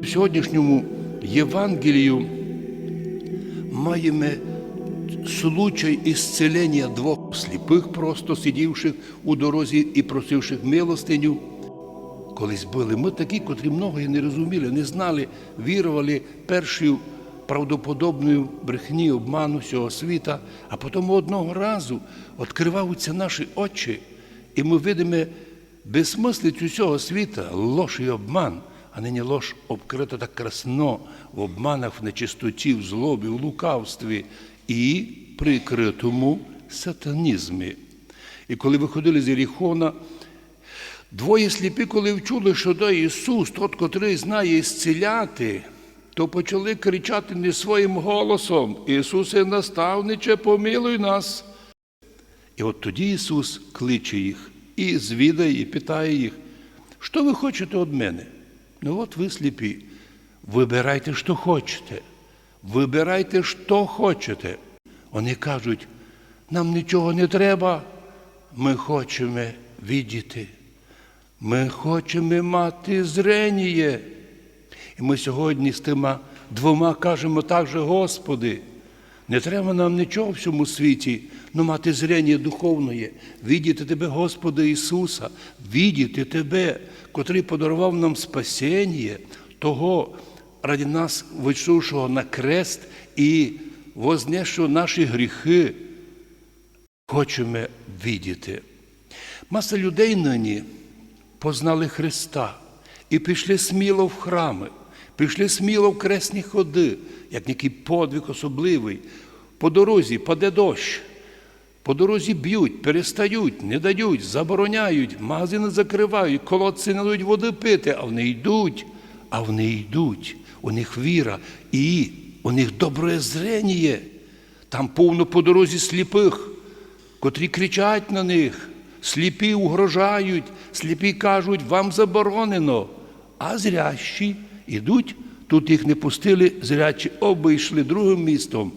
В сьогоднішньому Євангелію маємо случай ісцелення двох сліпих, просто сидівших у дорозі і просивших милостиню. Колись були ми такі, котрі многое не розуміли, не знали, вірували першою правдоподобною брехні, обману всього світа, а потім одного разу відкриваються наші очі, і ми видимо безсмислицю цього світа, лож і обман, а нині лож обкрита так красно в обманах, в нечистоті, в злобі, в лукавстві і прикритому сатанізмі. І коли виходили з Єріхона, Двоє сліпі, коли вчули, що то Ісус, тот, котрий знає зціляти, то почали кричати не своїм голосом: Ісусе, наставниче, помилуй нас. І от тоді Ісус кличе їх і звідає, і питає їх, що ви хочете від мене? Ну от ви сліпі. Вибирайте, що хочете. Вибирайте, що хочете. Вони кажуть, нам нічого не треба, ми хочемо віддіти. Ми хочемо мати зреніє. І ми сьогодні з тима двома кажемо так же, Господи, не треба нам нічого в цьому світі, але мати зрення духовне, віддіти Тебе, Господи Ісуса, віддіти Тебе, котрий подарував нам спасіння, того ради нас вийшовшого на крест і вознесшого наші гріхи, хочемо віддіти. Маса людей нині познали Христа і пішли сміло в храми, пішли сміло в кресні ходи, як який подвиг особливий. По дорозі паде дощ, по дорозі б'ють, перестають, не дають, забороняють, магазини закривають, колодці не дають води пити, а вони йдуть, а вони йдуть. У них віра і у них добре зрення. Там повно по дорозі сліпих, котрі кричать на них. Сліпі угрожають, сліпі кажуть, вам заборонено. А зрящі йдуть, тут їх не пустили, зрячі обійшли другим містом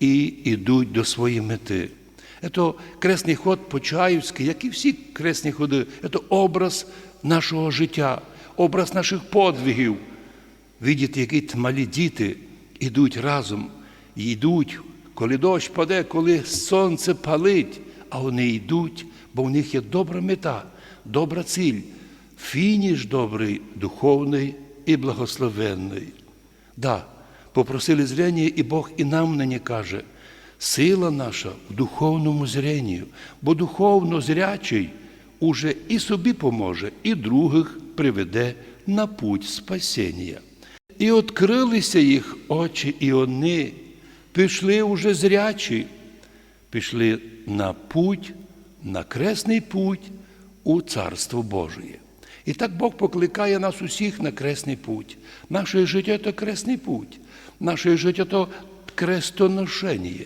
і йдуть до своєї мети. Це кресний ход Почаївський, як і всі кресні ходи, це образ нашого життя, образ наших подвигів. Видіти, які малі діти йдуть разом, йдуть, коли дощ паде, коли сонце палить, а вони йдуть бо в них є добра мета, добра ціль, фініш добрий, духовний і благословенний. Да, попросили зрення, і Бог і нам нині каже, сила наша в духовному зренні, бо духовно зрячий уже і собі поможе, і других приведе на путь спасіння. І відкрилися їх очі, і вони пішли уже зрячі, пішли на путь на кресний путь у Царство Божє. І так Бог покликає нас усіх на кресний путь. Наше життя це кресний путь, наше життя то крестоношення.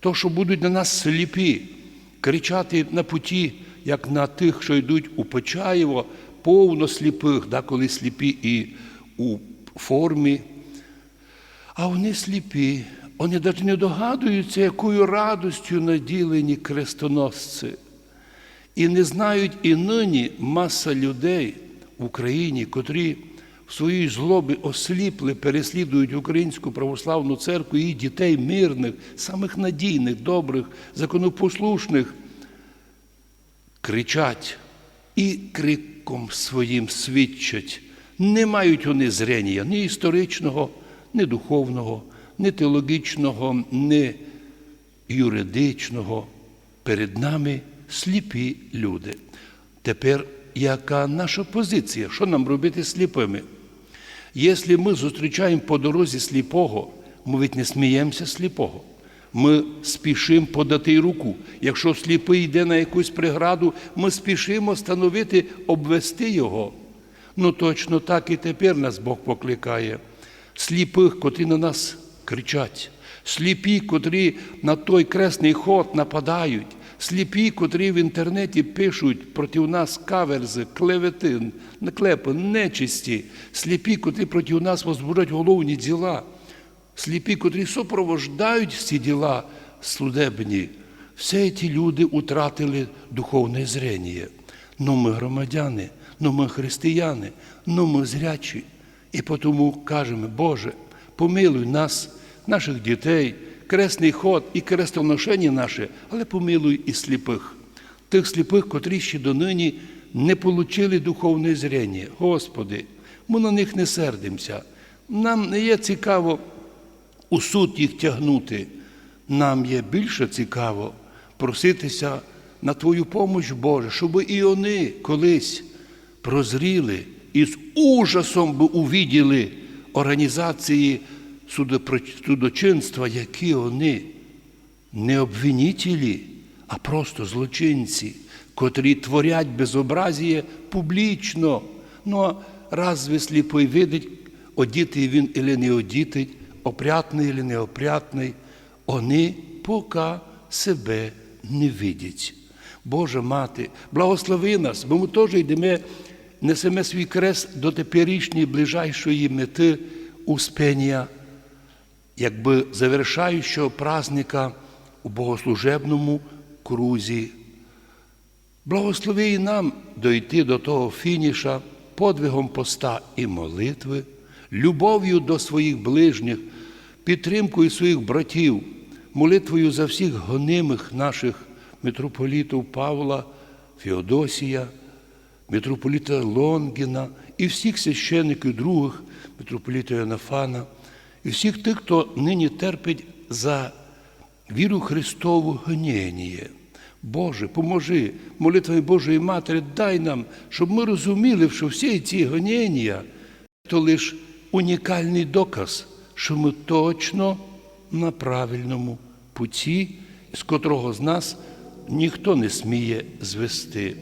То, що будуть на нас сліпі, кричати на путі, як на тих, що йдуть у Почаєво, повно сліпих, да, коли сліпі і у формі. А вони сліпі, вони навіть не догадуються, якою радостю наділені крестоносці. І не знають і нині маса людей в Україні, котрі в своїй злобі осліпли, переслідують українську православну церкву і дітей мирних, самих надійних, добрих, законопослушних, кричать і криком своїм свідчать. Не мають вони зрення ні історичного, ні духовного ні теологічного, ні юридичного. Перед нами сліпі люди. Тепер яка наша позиція? Що нам робити сліпими? Якщо ми зустрічаємо по дорозі сліпого, ми ведь не сміємося сліпого. Ми спішимо подати руку. Якщо сліпий йде на якусь преграду, ми спішимо становити, обвести його. Ну точно так і тепер нас Бог покликає. Сліпих, котрі на нас кричать, сліпі, котрі на той кресний ход нападають, сліпі, котрі в інтернеті пишуть проти нас каверзи, клевети, наклепи, нечисті, сліпі, котрі проти нас возбуждають головні діла, сліпі, котрі супровождають ці діла судебні. Всі ці люди втратили духовне зрення. Ну ми громадяни, ну ми християни, ну ми зрячі. І тому кажемо, Боже, помилуй нас, наших дітей, кресний ход і крестоношення наше, але помилуй і сліпих, тих сліпих, котрі ще донині не получили духовне зрення. Господи, ми на них не сердимося. Нам не є цікаво у суд їх тягнути. Нам є більше цікаво проситися на Твою помощь, Боже, щоб і вони колись прозріли і з ужасом би увіділи організації судочинства, які вони не обвинителі, а просто злочинці, котрі творять безобразіє публічно. Ну, разве сліпий видить, одітий він или не одітий, опрятний или не опрятний, вони поки себе не видять. Божа мати, благослови нас, бо ми теж йдемо, несемо свій крест до теперішньої ближайшої мети успення якби завершаючого праздника у богослужебному крузі. Благослови і нам дойти до того фініша подвигом поста і молитви, любов'ю до своїх ближніх, підтримкою своїх братів, молитвою за всіх гонимих наших митрополітів Павла, Феодосія, митрополіта Лонгіна і всіх священиків других, митрополіта Янафана, і всіх тих, хто нині терпить за віру Христову гонєніє. Боже, поможи молитвами Божої Матері, дай нам, щоб ми розуміли, що всі ці гонєння то лише унікальний доказ, що ми точно на правильному путі, з котрого з нас ніхто не сміє звести.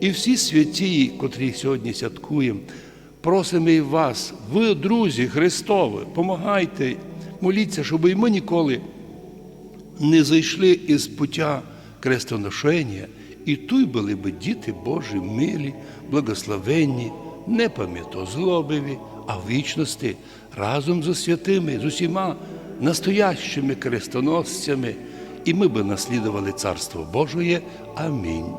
І всі святі, котрі сьогодні святкуємо, просимо і вас, ви, друзі Христові, помагайте, моліться, щоб і ми ніколи не зайшли із пуття крестоношення, і туй були би діти Божі милі, благословенні, не пам'ятозлобиві, а вічності разом з святими, з усіма настоящими крестоносцями, і ми би наслідували Царство Божоє. Амінь.